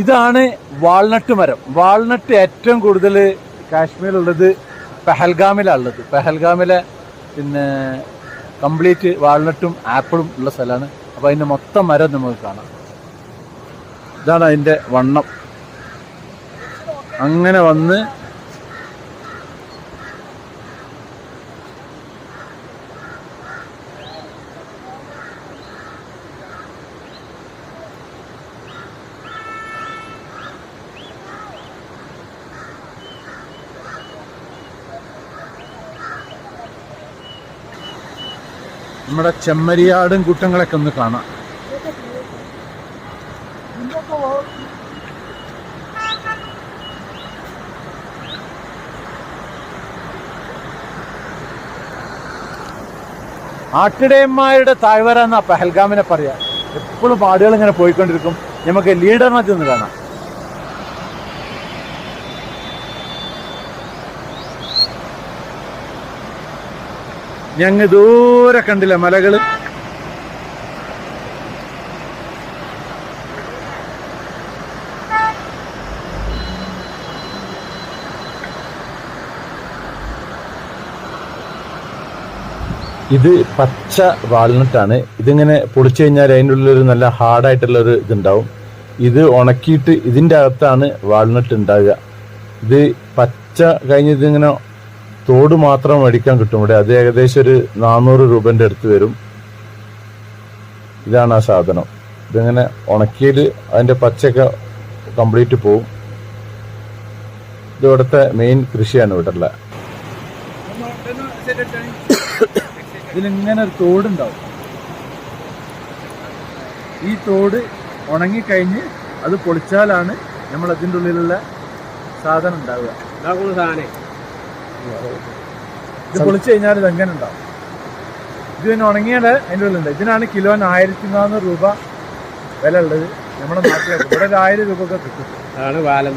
ഇതാണ് വാൾനട്ട് മരം. വാൾനട്ട് ഏറ്റവും കൂടുതൽ കാശ്മീരിലുള്ളത് പെഹൽഗാമിലാണുള്ളത്. പെഹൽഗാമിലെ പിന്നെ കംപ്ലീറ്റ് വാൾനട്ടും ആപ്പിളും ഉള്ള സ്ഥലമാണ്. അപ്പോൾ അതിന്റെ മൊത്തം മരം നമുക്ക് കാണാം. ഇതാണ് അതിന്റെ വണ്ണം. അങ്ങനെ വന്ന് നമ്മുടെ ചെമ്മരിയാടും കൂട്ടങ്ങളൊക്കെ ഒന്ന് കാണാം. ആട്ടിടയന്മാരുടെ താഴ്വര എന്നാ പെഹൽഗാമിനെ പറയാ. എപ്പോഴും പാടുകൾ ഇങ്ങനെ പോയിക്കൊണ്ടിരിക്കും. നമുക്ക് ലീഡറിനെ ഒന്ന് കാണാം. ഞങ്ങ ദൂരെ കണ്ടില്ല മലകൾ ഇത് പച്ച വാൾനട്ടാണ് ഇതിങ്ങനെ പൊടിച്ചു കഴിഞ്ഞാൽ അതിന്റെ ഉള്ളിലൊരു നല്ല ഹാർഡായിട്ടുള്ളൊരു ഇതുണ്ടാവും. ഇത് ഉണക്കിയിട്ട് ഇതിന്റെ അകത്താണ് വാൾനട്ട് ഉണ്ടാകുക ഇത് പച്ച കഴിഞ്ഞ് ഇതിങ്ങനെ തോട് മാത്രം മേടിക്കാൻ കിട്ടും. ഇവിടെ അത് ഏകദേശം ഒരു നാനൂറ് രൂപന്റെ അടുത്ത് വരും. ഇതാണ് ആ സാധനം. ഇതിങ്ങനെ ഉണക്കിയത് അതിന്റെ പച്ചയൊക്കെ കംപ്ലീറ്റ് പോവും. ഇത് ഇവിടുത്തെ മെയിൻ കൃഷിയാണ് ഇവിടെ ഉള്ള ഇതിലിങ്ങനെ ഒരു തോടുണ്ടാവും. ഈ തോട് ഉണങ്ങിക്കഴിഞ്ഞ് അത് പൊളിച്ചാലാണ് നമ്മൾ അതിന്റെ ഉള്ളിലുള്ള സാധനം ഉണ്ടാവുക. ഇത് പൊളിച്ചു കഴിഞ്ഞാൽ ഇത് എങ്ങനെ ഉണ്ടാവും? ഇത് പിന്നെ ഉണങ്ങിയാൽ അതിന്റെ ഉള്ളിലുണ്ട്. ഇതിനാണ് കിലോന് ആയിരത്തി നാനൂറ് രൂപ വില ഉള്ളത് നമ്മുടെ നാട്ടിലേക്ക്. ഇവിടെ ഒരു ആയിരം രൂപ ഒക്കെ കിട്ടും. അതാണ് വാലം